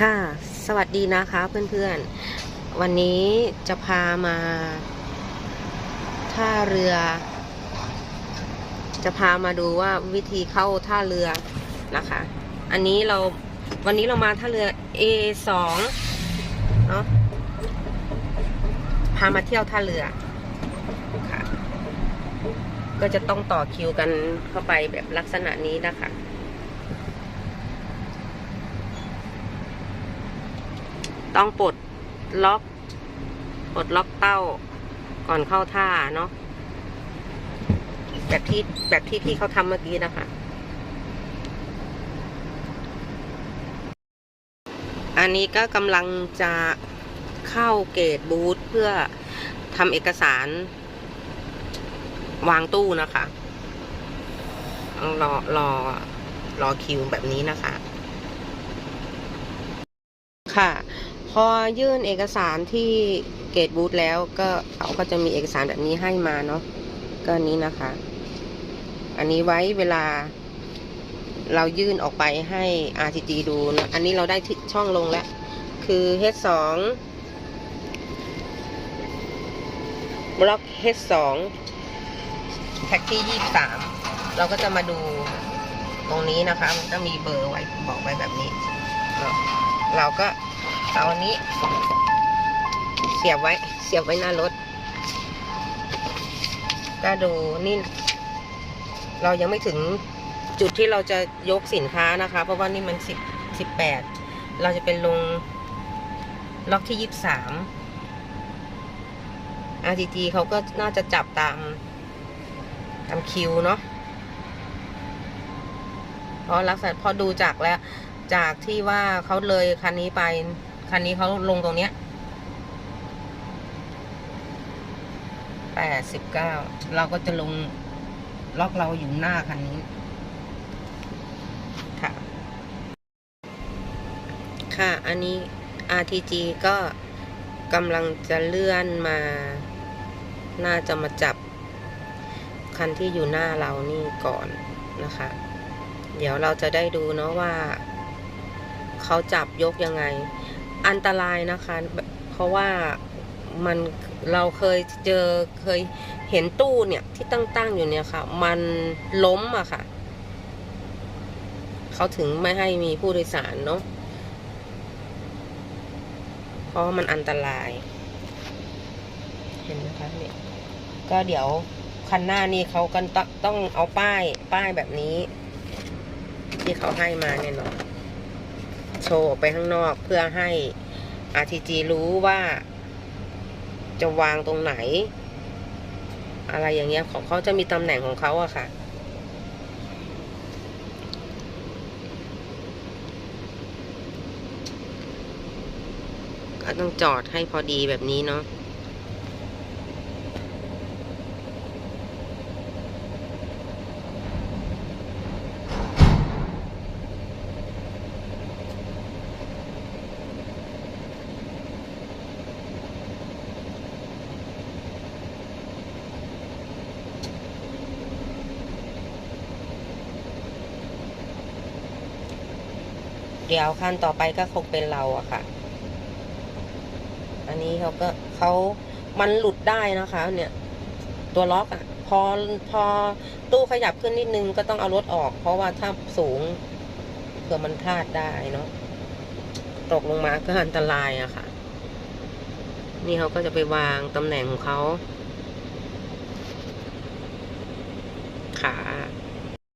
ค่ะ สวัสดีนะคะเพื่อนๆ วันนี้จะพามา ท่าเรือ จะพามาดูว่าวิธีเข้าท่าเรือนะคะ อันนี้เราวันนี้เรามาท่าเรือ A2 เนาะพามาเที่ยวท่าเรือค่ะ ก็จะต้องต่อคิวกันเข้าไปแบบลักษณะนี้นะคะ ต้องปลดล็อกปลดล็อกเต้าก่อนเข้าท่าเนาะแบบที่แบบที่พี่เขาทำเมื่อกี้นะคะ อันนี้ก็กำลังจะเข้าเกตบูธเพื่อทำเอกสาร วางตู้นะคะรอรอรอคิวแบบนี้นะคะ ค่ะ พอยื่นเอกสารที่เกตบูธแล้วก็เขาก็จะมีเอกสารแบบนี้ให้มาเนาะก็นี้นะคะ อันนี้ไว้เวลา เรายื่นออกไปให้ RTG ดูนะอันนี้เราได้ช่องลงแล้ว คือ H2 บล็อก H2 แท็กที่ 23 เราก็จะมาดูตรงนี้นะคะ มันก็มีเบอร์ไว้บอกไว้แบบนี้ เราก็ เอาอันนี้ เสียบไว้ เสียบไว้หน้ารถ ก็ดูนี่ เรายังไม่ถึงจุดที่เราจะยกสินค้านะคะ เพราะว่านี่มันสิบสิบแปดเราจะเป็นลงล็อกที่ยี่สาม RTG เขาก็น่าจะจับตามตามคิวเนาะเพราะลักษณะพอดูจากแล้ว จากที่ว่าเขาเลยคันนี้ไป คันนี้เขาลงตรงเนี้ยแปดสิบเก้าเราก็จะลงล็อกเราอยู่หน้าคันนี้ค่ะ ค่ะ อันนี้ RTG ก็กำลังจะเลื่อนมา น่าจะมาจับ คันที่อยู่หน้าเรานี่ก่อนนะคะ เดี๋ยวเราจะได้ดูเนาะว่า เขาจับยกยังไง อันตรายนะคะ เพราะว่ามันเราเคยเจอเคยเห็นตู้เนี่ยที่ตั้งๆอยู่เนี่ยค่ะ มันล้มอะค่ะ เขาถึงไม่ให้มีผู้โดยสารเนาะเพราะมันอันตราย เห็นไหมคะเนี่ยก็เดี๋ยวคันหน้านี่เขากันต้องเอาป้าย ป้ายแบบนี้ ที่เขาให้มาเนี่ยเนาะ โชว์ออกไปข้างนอกเพื่อให้ RTG รู้ว่า จะวางตรงไหน อะไรอย่างเงี้ยของเขาจะมีตำแหน่งของเขาอะค่ะ ก็ต้องจอดให้พอดีแบบนี้เนาะ เดี๋ยวขั้นต่อไปก็คงเป็นเราอะค่ะ อันนี้เขาก็เขามันหลุดได้นะคะ เนี่ย ตัวล็อกอะพอพอตู้ขยับขึ้นนิดนึงก็ต้องเอารถออก เพราะว่าถ้าสูงเผื่อมันพลาดได้เนาะตกลงมาก็อันตรายอะค่ะ นี่เขาก็จะไปวางตำแหน่งของเขาขา